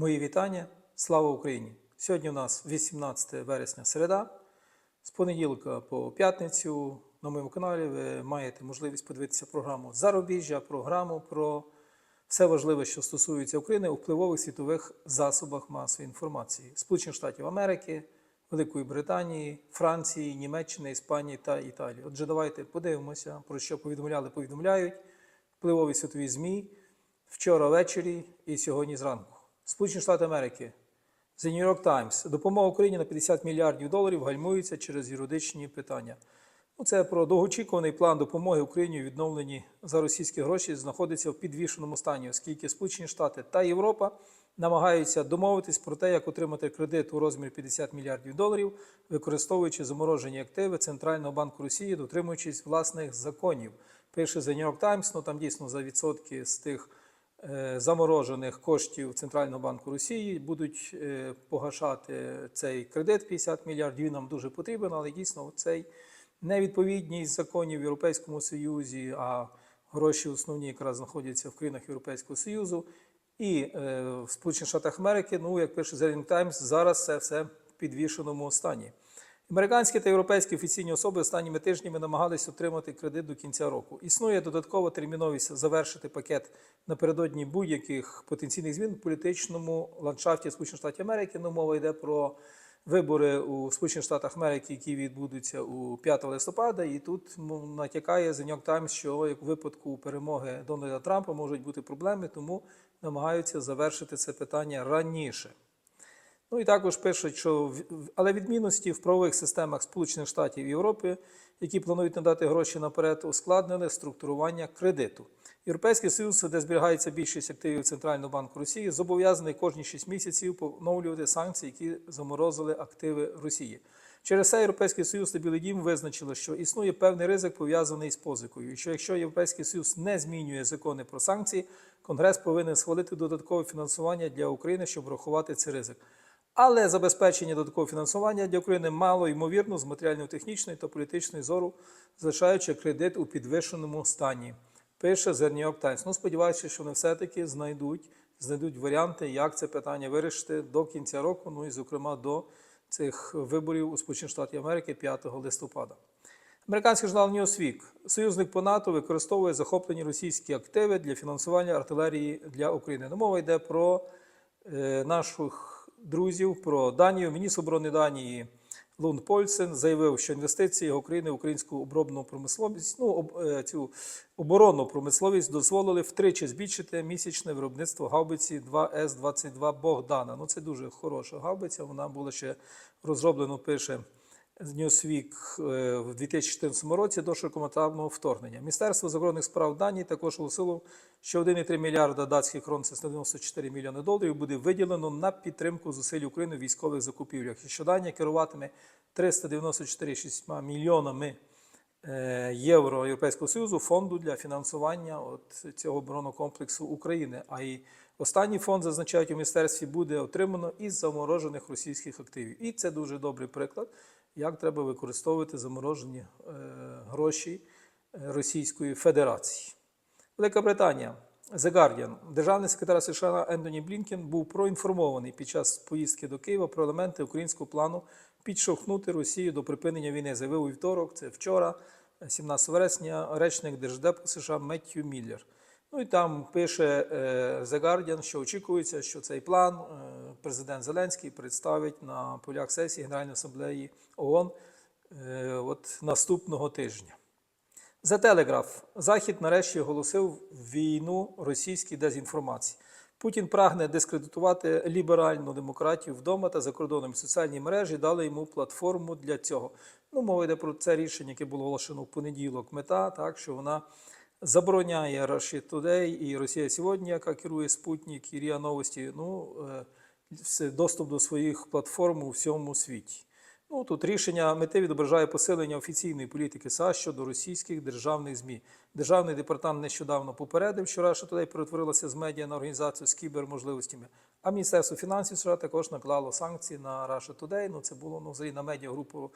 Мої вітання. Слава Україні! Сьогодні у нас 18 вересня середа. З понеділка по п'ятницю на моєму каналі ви маєте можливість подивитися програму Зарубіжжя, програму про все важливе, що стосується України у впливових світових засобах масової інформації Сполучених Штатів Америки, Великої Британії, Франції, Німеччини, Іспанії та Італії. Отже, давайте подивимося, про що повідомляли, повідомляють впливові світові ЗМІ вчора ввечері і сьогодні зранку. Сполучені Штати Америки. The New York Times. Допомога Україні на 50 мільярдів доларів гальмується через юридичні питання. Ну, це про довгоочікуваний план допомоги Україні у відновленні за російські гроші знаходиться в підвішеному стані, оскільки Сполучені Штати та Європа намагаються домовитись про те, як отримати кредит у розмірі 50 мільярдів доларів, використовуючи заморожені активи Центрального банку Росії, дотримуючись власних законів. Пише The New York Times, ну там дійсно за відсотки з тих заморожених коштів Центрального банку Росії будуть е, погашати цей кредит 50 мільярдів. Він нам дуже потрібен, але дійсно цей невідповідність законів в Європейському Союзі, а гроші основні якраз знаходяться в країнах Європейського Союзу і е, в Сполучених Штатах Америки. Ну, як пише York Times, зараз це все в підвішеному стані. Американські та європейські офіційні особи останніми тижнями намагались отримати кредит до кінця року. Існує додаткова терміновість завершити пакет напередодні будь-яких потенційних змін в політичному ландшафті Сполучених Штатів Америки. Ну, мова йде про вибори у Сполучених Штатах Америки, які відбудуться у 5 листопада. І тут ну, натякає The New York Times, що як у випадку перемоги Дональда Трампа можуть бути проблеми, тому намагаються завершити це питання раніше. Ну і також пишуть, що але відмінності в правових системах Сполучених Штатів і Європи, які планують надати гроші наперед, ускладнили структурування кредиту. Європейський Союз, де зберігається більшість активів Центрального банку Росії, зобов'язаний кожні 6 місяців поновлювати санкції, які заморозили активи Росії. Через це Європейський Союз та Білий Дім визначили, що існує певний ризик пов'язаний з позикою, і що якщо Європейський Союз не змінює закони про санкції, Конгрес повинен схвалити додаткове фінансування для України, щоб врахувати цей ризик. Але забезпечення додаткового фінансування для України мало ймовірно з матеріально-технічної та політичної зору, залишаючи кредит у підвищеному стані. Пише The New York Times. Ну, сподіваюся, що вони все-таки знайдуть, знайдуть варіанти, як це питання вирішити до кінця року, ну і, зокрема, до цих виборів у Сполучених Штатів Америки 5 листопада. Американський журнал Newsweek. Союзник по НАТО використовує захоплені російські активи для фінансування артилерії для України. Ну, мова йде про е, наших друзів, про Данію. Міністр оборони Данії Лунд Польсен заявив, що інвестиції України в українську оборонну промисловість, ну, об, е, цю оборонну промисловість дозволили втричі збільшити місячне виробництво гаубиці 2С-22 Богдана. Ну, це дуже хороша гаубиця. Вона була ще розроблена, пише Newsweek е, в 2014 році до широкомасштабного вторгнення. Міністерство закордонних справ Данії також оголосило, що 1,3 мільярда датських крон, це 194 мільйони доларів, буде виділено на підтримку зусиль України в військових закупівлях. І що Данія керуватиме 394,6 мільйонами е, євро Європейського Союзу фонду для фінансування от цього оборонного комплексу України. А і останній фонд зазначають у міністерстві буде отримано із заморожених російських активів. І це дуже добрий приклад, як треба використовувати заморожені е, гроші е, Російської Федерації. Велика Британія. The Guardian. Державний секретар США Ентоні Блінкен був проінформований під час поїздки до Києва про елементи українського плану підштовхнути Росію до припинення війни. Заявив у вівторок, це вчора, 17 вересня, речник Держдепу США Меттью Міллер. Ну і там пише е, The Guardian, що очікується, що цей план е, президент Зеленський представить на полях сесії Генеральної асамблеї ООН е, от наступного тижня. За телеграф Захід нарешті оголосив війну російській дезінформації. Путін прагне дискредитувати ліберальну демократію вдома та за кордоном. Соціальні мережі дали йому платформу для цього. Ну, мова йде про це рішення, яке було оголошено в понеділок. Мета так, що вона забороняє Russia Today і Росія сьогодні, яка керує Спутник і РІА Новості. Ну, е, доступ до своїх платформ у всьому світі. Ну, тут рішення мети відображає посилення офіційної політики США щодо російських державних ЗМІ. Державний департамент нещодавно попередив, що Раша Today перетворилася з медіа на організацію з кіберможливостями. А Міністерство фінансів США також наклало санкції на Russia Today. Ну, це було ну, взагалі на медіагрупу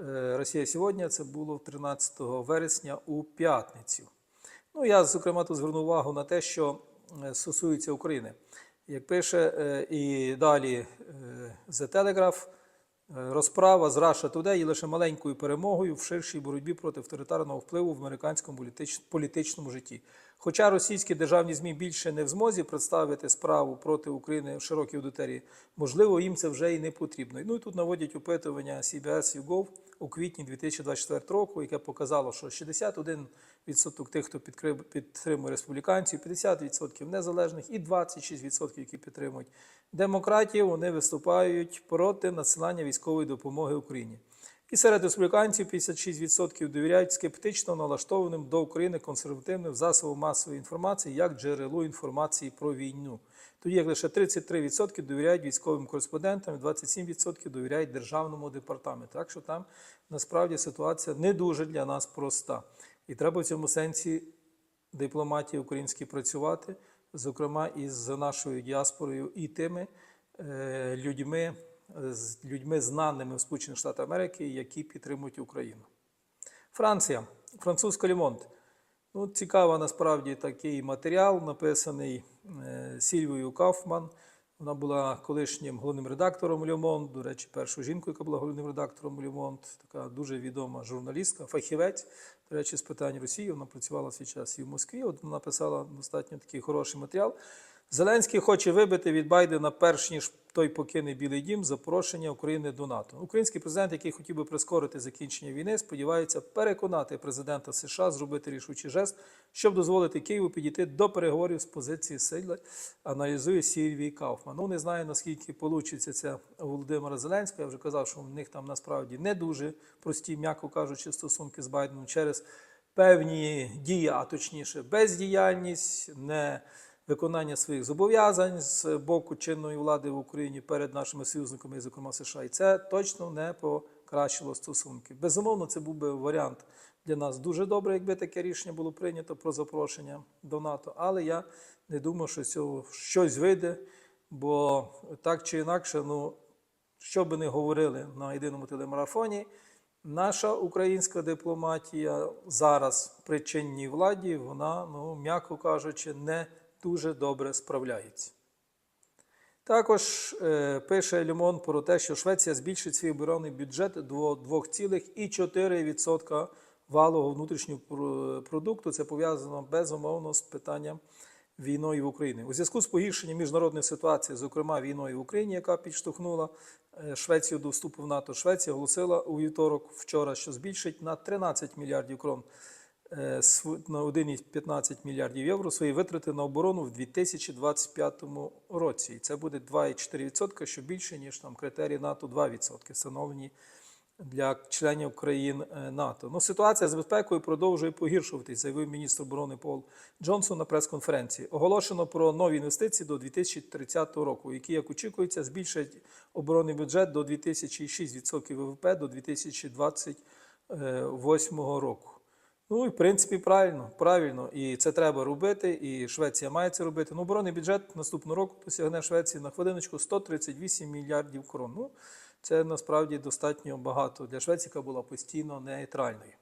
е, Росія сьогодні. Це було 13 вересня у п'ятницю. Ну, я, зокрема, тут зверну увагу на те, що е, стосується України. Як пише е, і далі е, The Telegraph, розправа з Russia Today є лише маленькою перемогою в ширшій боротьбі проти авторитарного впливу в американському політичному житті. Хоча російські державні ЗМІ більше не в змозі представити справу проти України в широкій аудиторії, можливо, їм це вже і не потрібно. Ну і тут наводять опитування CBS YouGov у квітні 2024 року, яке показало, що 61% тих, хто підтримує республіканців, 50% незалежних і 26%, які підтримують демократів, вони виступають проти надсилання військової допомоги Україні. І серед республіканців 56% довіряють скептично налаштованим до України консервативним засобам масової інформації як джерелу інформації про війну. Тоді як лише 33% довіряють військовим кореспондентам, і 27% довіряють державному департаменту. Так що там насправді ситуація не дуже для нас проста. І треба в цьому сенсі дипломатії українській працювати, зокрема із нашою діаспорою і тими е, людьми, з людьми, знаними в Сполучених Штатах Америки, які підтримують Україну. Франція, французька Лімонт. Ну, цікавий насправді такий матеріал, написаний е, Сільвією Кауфман. Вона була колишнім головним редактором Льомонт, до речі, першою жінкою, яка була головним редактором Льомонт, така дуже відома журналістка, фахівець, до речі, з питань Росії. Вона працювала свій час і в Москві. От вона написала достатньо такий хороший матеріал. Зеленський хоче вибити від Байдена, перш ніж той покине Білий Дім, запрошення України до НАТО. Український президент, який хотів би прискорити закінчення війни, сподівається переконати президента США зробити рішучий жест, щоб дозволити Києву підійти до переговорів з позиції сили, аналізує Сільвій Кауфман. Ну не знаю наскільки вийде це у Володимира Зеленського. Я вже казав, що в них там насправді не дуже прості, м'яко кажучи, стосунки з Байденом через певні дії, а точніше бездіяльність, не виконання своїх зобов'язань з боку чинної влади в Україні перед нашими союзниками, зокрема США, і це точно не покращило стосунки. Безумовно, це був би варіант для нас дуже добре, якби таке рішення було прийнято про запрошення до НАТО. Але я не думаю, що цього щось вийде, бо так чи інакше, ну що би не говорили на єдиному телемарафоні. Наша українська дипломатія зараз при чинній владі, вона, ну, м'яко кажучи, не дуже добре справляється. Також е, пише Лімон про те, що Швеція збільшить свій оборонний бюджет до 2,4% валового внутрішнього продукту. Це пов'язано безумовно з питанням війною в Україні. У зв'язку з погіршенням міжнародної ситуації, зокрема війною в Україні, яка підштовхнула е, Швецію до вступу в НАТО, Швеція оголосила у вівторок вчора, що збільшить на 13 мільярдів крон на 1,15 мільярдів євро свої витрати на оборону в 2025 році. І це буде 2,4%, що більше, ніж там критерії НАТО 2%, встановлені для членів країн е, НАТО. Ну, ситуація з безпекою продовжує погіршуватись, заявив міністр оборони Пол Джонсон на прес-конференції. Оголошено про нові інвестиції до 2030 року, які, як очікується, збільшать оборонний бюджет до 2006% ВВП до 2028 року. Ну і в принципі правильно, правильно, і це треба робити, і Швеція має це робити. Ну, оборонний бюджет наступного року досягне Швеції на хвилиночку 138 мільярдів крон. Ну, це насправді достатньо багато для Швеції, яка була постійно нейтральною.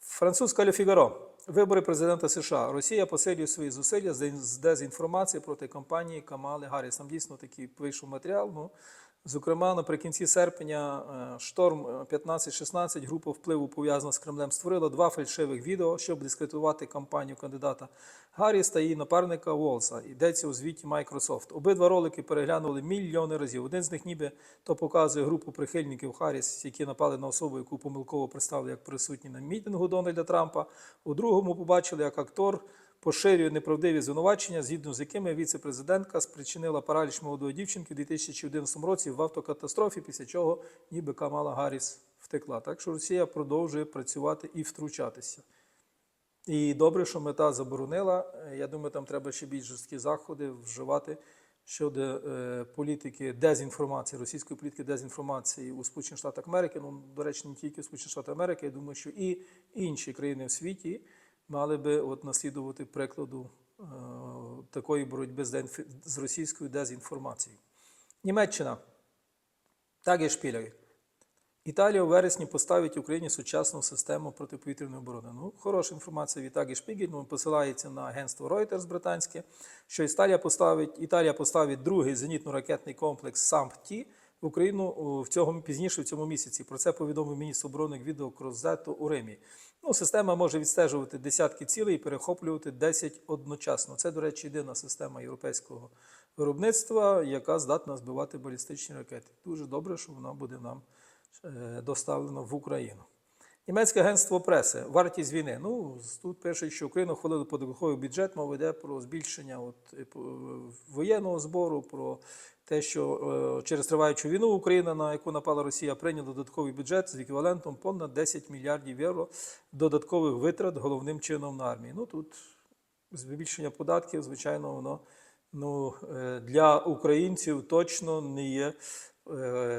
Французька Ле Фігаро. Вибори президента США. Росія посилює свої зусилля з дезінформації проти кампанії Камали Гарріс. Там дійсно такий вийшов матеріал. Ну, зокрема, наприкінці серпня е, шторм е, 15-16 група впливу пов'язана з Кремлем створила два фальшивих відео, щоб дискредитувати кампанію кандидата Гарріс та її напарника Волса. Йдеться у звіті Microsoft. Обидва ролики переглянули мільйони разів. Один з них ніби то показує групу прихильників Харріс, які напали на особу, яку помилково представили як присутні на мітингу Дональда Трампа. У другому побачили, як актор поширює неправдиві звинувачення, згідно з якими віце-президентка спричинила параліч молодої дівчинки у 2011 році в автокатастрофі, після чого ніби Камала Гарріс втекла. Так що Росія продовжує працювати і втручатися. І добре, що мета заборонила. Я думаю, там треба ще більш жорсткі заходи вживати щодо е, політики дезінформації, російської політики дезінформації у Сполучених Штатах Америки. Ну, до речі, не тільки Сполучені Штати Америки. Я думаю, що і інші країни в світі мали би от наслідувати прикладу е, такої боротьби з, дезінф- з російською дезінформацією. Німеччина. Так є шпілери. Італія у вересні поставить Україні сучасну систему протиповітряної оборони. Ну, хороша інформація від Агі Шпігель, ну, посилається на агентство Reuters британське, що Італія поставить, Італія поставить другий зенітно-ракетний комплекс САМП-Ті Україну в цьому пізніше в цьому місяці. Про це повідомив міністр оборони Гвідо Крозето у Римі. Ну, система може відстежувати десятки цілей і перехоплювати 10 одночасно. Це, до речі, єдина система європейського виробництва, яка здатна збивати балістичні ракети. Дуже добре, що вона буде нам е, доставлена в Україну. Німецьке агентство преси, вартість війни. Ну, тут пишуть, що Україну хвалили податковий бюджет, мова йде про збільшення от, е, по- воєнного збору, про те, що е, через триваючу війну Україна, на яку напала Росія, прийняла додатковий бюджет з еквівалентом понад 10 мільярдів євро додаткових витрат головним чином на армії. Ну тут збільшення податків, звичайно, воно ну, е, для українців точно не є е,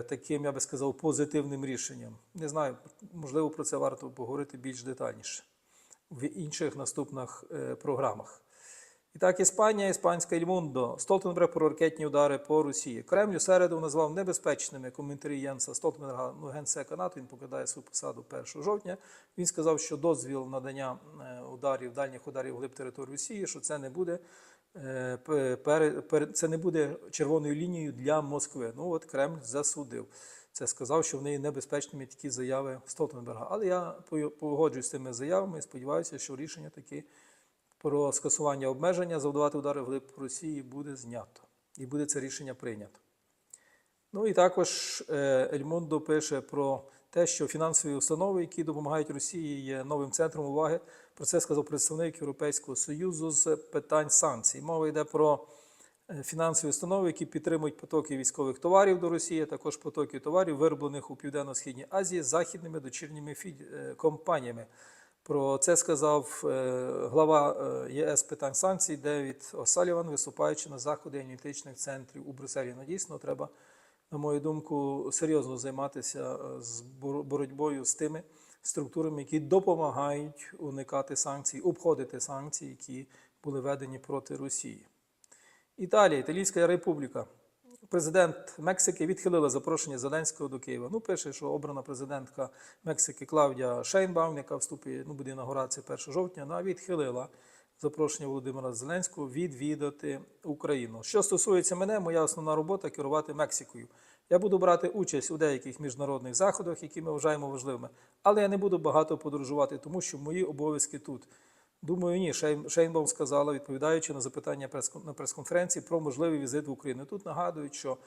таким, я би сказав, позитивним рішенням. Не знаю, можливо, про це варто поговорити більш детальніше в інших наступних е, програмах. І так, Іспанія, іспанська Ільмундо, Столтенберг про ракетні удари по Росії. Кремль у середу назвав небезпечними коментарі Єнса Столтенберга, ну, генсека НАТО, він покидає свою посаду 1 жовтня. Він сказав, що дозвіл надання е, ударів, дальніх ударів глиб території Росії, що це не буде, е, це не буде червоною лінією для Москви. Ну от Кремль засудив. Це сказав, що в неї небезпечними такі заяви Столтенберга. Але я погоджуюсь з тими заявами і сподіваюся, що рішення таки про скасування обмеження завдавати удари вглиб Росії буде знято. І буде це рішення прийнято. Ну і також е, Ельмондо пише про те, що фінансові установи, які допомагають Росії, є новим центром уваги. Про це сказав представник Європейського Союзу з питань санкцій. Мова йде про е, фінансові установи, які підтримують потоки військових товарів до Росії, а також потоки товарів, вироблених у Південно-Східній Азії західними дочірніми е, компаніями. Про це сказав е, глава ЄС питань санкцій Девід Осаліван, виступаючи на заходи аналітичних центрів у Брюсселі. Ну, дійсно, треба, на мою думку, серйозно займатися е, з боротьбою з тими структурами, які допомагають уникати санкцій, обходити санкції, які були введені проти Росії. Італія, Італійська Республіка. Президент Мексики відхилила запрошення Зеленського до Києва. Ну, пише, що обрана президентка Мексики Клавдія Шейнбаум, яка вступить, ну, буде інаугурація 1 жовтня, вона відхилила запрошення Володимира Зеленського відвідати Україну. Що стосується мене, моя основна робота керувати Мексикою. Я буду брати участь у деяких міжнародних заходах, які ми вважаємо важливими, але я не буду багато подорожувати, тому що мої обов'язки тут. Думаю, ні. Шейн- Шейнбаум сказала, відповідаючи на запитання на прес-конференції про можливий візит в Україну. Тут нагадують, що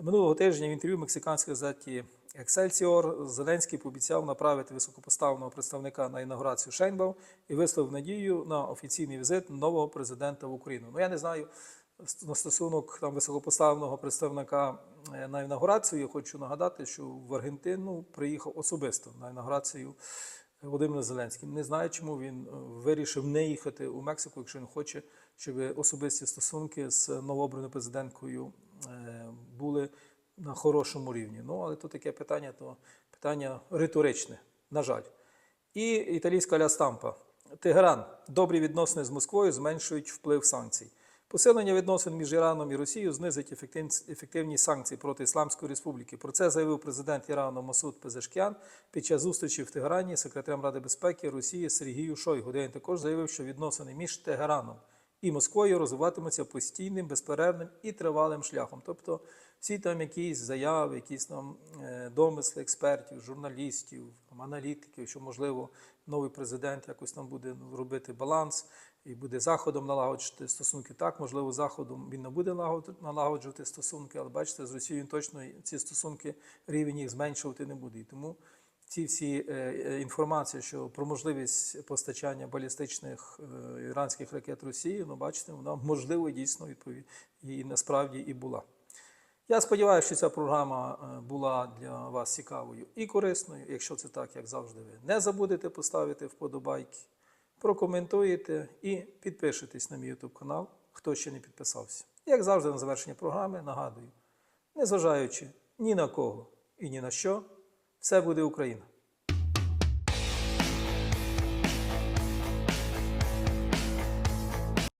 минулого тижня в інтерв'ю мексиканській газеті Excelsior Зеленський пообіцяв направити високопоставленого представника на інаугурацію Шейнбаум і висловив надію на офіційний візит нового президента в Україну. Ну я не знаю на стосунок там високопоставленого представника е, на інаугурацію. Я хочу нагадати, що в Аргентину приїхав особисто на інаугурацію Володимир Зеленський. Не знаю, чому він е, вирішив не їхати у Мексику, якщо він хоче, щоб особисті стосунки з новообраною президенткою е, були на хорошому рівні. Ну, але то таке питання, то питання риторичне, на жаль. І італійська ля Стампа. Тегеран. Добрі відносини з Москвою зменшують вплив санкцій. Посилення відносин між Іраном і Росією знизить ефективність санкцій проти Ісламської Республіки. Про це заявив президент Ірану Масуд Пезешкян під час зустрічі в Тегерані з секретарем Ради безпеки Росії Сергію Шойгу, де він також заявив, що відносини між Тегераном і Москвою розвиватимуться постійним, безперервним і тривалим шляхом. Тобто всі там якісь заяви, якісь там е, домисли експертів, журналістів, аналітиків, що можливо новий президент якось там буде робити баланс і буде заходом налагоджувати стосунки. Так, можливо, заходом він не буде налагоджувати стосунки, але бачите, з Росією він точно ці стосунки рівень їх зменшувати не буде. І тому ці всі е, е, інформації, що про можливість постачання балістичних іранських ракет Росії, ну бачите, вона можливо дійсно відповідь і насправді і була. Я сподіваюся, що ця програма е, була для вас цікавою і корисною. Якщо це так, як завжди, ви не забудете поставити вподобайки, прокоментуєте і підпишитесь на мій YouTube канал, хто ще не підписався. Як завжди, на завершення програми нагадую, незважаючи ні на кого і ні на що, все буде Україна.